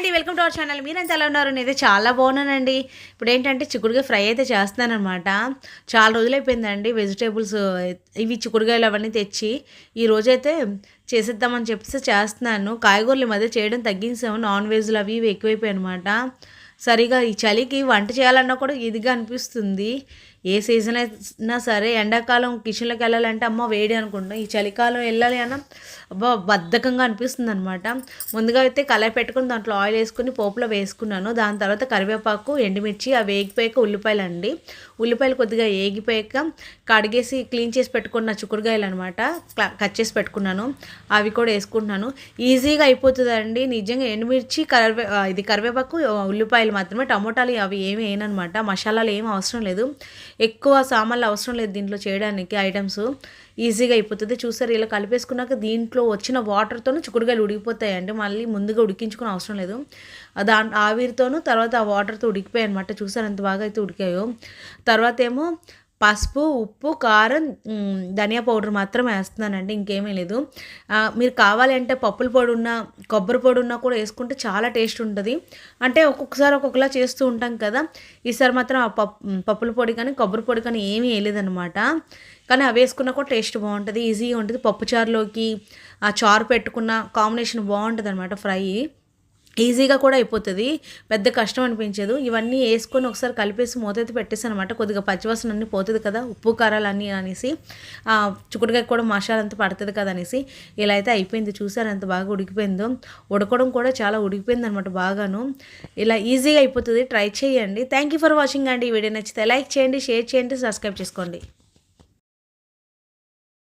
అండి welcome to our channel. మీరంతా ఎలా ఉన్నారు? నేనైతే చాలా బాగున్నానండి. ఇప్పుడు ఏంటంటే చిక్కుడుగా ఫ్రై అయితే చేస్తున్నాను అనమాట చాలా రోజులైపోయిందండి. వెజిటేబుల్స్ ఇవి చిక్కుడుగాయలు అవన్నీ తెచ్చి ఈ రోజైతే చేసేద్దామని చెప్పేసి చేస్తున్నాను. కాయగూరలు మధ్య చేయడం తగ్గించాము. నాన్ వెజ్లు అవి ఇవి ఎక్కువైపోయాయి అనమాట సరిగా ఈ చలికి వంట చేయాలన్నా కూడా ఇదిగా అనిపిస్తుంది. ఏ సీజన్ అయినా సరే ఎండాకాలం కిచెన్లోకి వెళ్ళాలంటే అమ్మ వేడి అనుకుంటాం ఈ చలికాలం వెళ్ళాలి అన్న అబ్బా బద్ధకంగా అనిపిస్తుంది అనమాట ముందుగా అయితే కలర్ పెట్టుకుని దాంట్లో ఆయిల్ వేసుకుని పోపులో వేసుకున్నాను. దాని తర్వాత కరివేపాకు ఎండుమిర్చి అవి వేగిపోయాక ఉల్లిపాయలు అండి. ఉల్లిపాయలు కొద్దిగా వేగిపోయాక కడిగేసి క్లీన్ చేసి పెట్టుకున్న చుకుడుగాయలు అనమాట కట్ చేసి పెట్టుకున్నాను. అవి కూడా వేసుకుంటున్నాను. ఈజీగా అయిపోతుందండి. నిజంగా ఎండుమిర్చి కరివే ఇది కరివేపాకు ఉల్లిపాయలు మాత్రమే. టమోటాలు అవి ఏమి వేయనమాట మసాలాలు ఏం అవసరం లేదు. ఎక్కువ సామాన్లు అవసరం లేదు దీంట్లో చేయడానికి ఐటమ్స్. ఈజీగా అయిపోతుంది. చూసారు ఇలా కలిపేసుకున్నాక దీంట్లో వచ్చిన వాటర్తోనూ చిక్కుడుకాయలు ఉడికిపోతాయండి. మళ్ళీ ముందుగా ఉడికించుకునే అవసరం లేదు. దా ఆవిరితోనూ తర్వాత ఆ వాటర్తో ఉడికిపోయాయి అనమాట చూసారు ఎంత బాగా అయితే ఉడికాయో. తర్వాత ఏమో పసుపు ఉప్పు కారం ధనియా పౌడర్ మాత్రం వేస్తున్నానండి ఇంకేమీ లేదు. మీరు కావాలి అంటే పప్పుల పొడి ఉన్న కొబ్బరి పొడి ఉన్నా కూడా వేసుకుంటే చాలా టేస్ట్ ఉంటుంది. అంటే ఒక్కొక్కసారి ఒక్కొక్కలా చేస్తూ ఉంటాం కదా ఈసారి మాత్రం ఆ పప్పు పప్పుల పొడి కానీ కొబ్బరి పొడి కానీ ఏమీ వేయలేదనమాట కానీ అవి వేసుకున్నా కూడా టేస్ట్ బాగుంటుంది ఈజీగా ఉంటుంది. పప్పుచారులోకి ఆ చారు పెట్టుకున్న కాంబినేషన్ బాగుంటుంది అనమాట ఫ్రై. ఈజీగా కూడా అయిపోతుంది. పెద్ద కష్టం అనిపించదు. ఇవన్నీ వేసుకొని ఒకసారి కలిపేసి మూతైతే పెట్టేసాను అనమాట కొద్దిగా పచ్చివాసన అన్నీ పోతుంది కదా ఉప్పు కారాలు అన్నీ అనేసి చిక్కుడుకాయ కూడా మసాలా పడుతుంది కదా అనేసి ఇలా అయితే అయిపోయింది. చూసారు ఎంత బాగా ఉడికిపోయిందో. ఉడకడం కూడా చాలా ఉడికిపోయింది అనమాట బాగాను. ఇలా ఈజీగా అయిపోతుంది. ట్రై చేయండి. థ్యాంక్ యూ ఫర్ వాచింగ్ అండి. ఈ వీడియో నచ్చితే లైక్ చేయండి షేర్ చేయండి సబ్స్క్రైబ్ చేసుకోండి.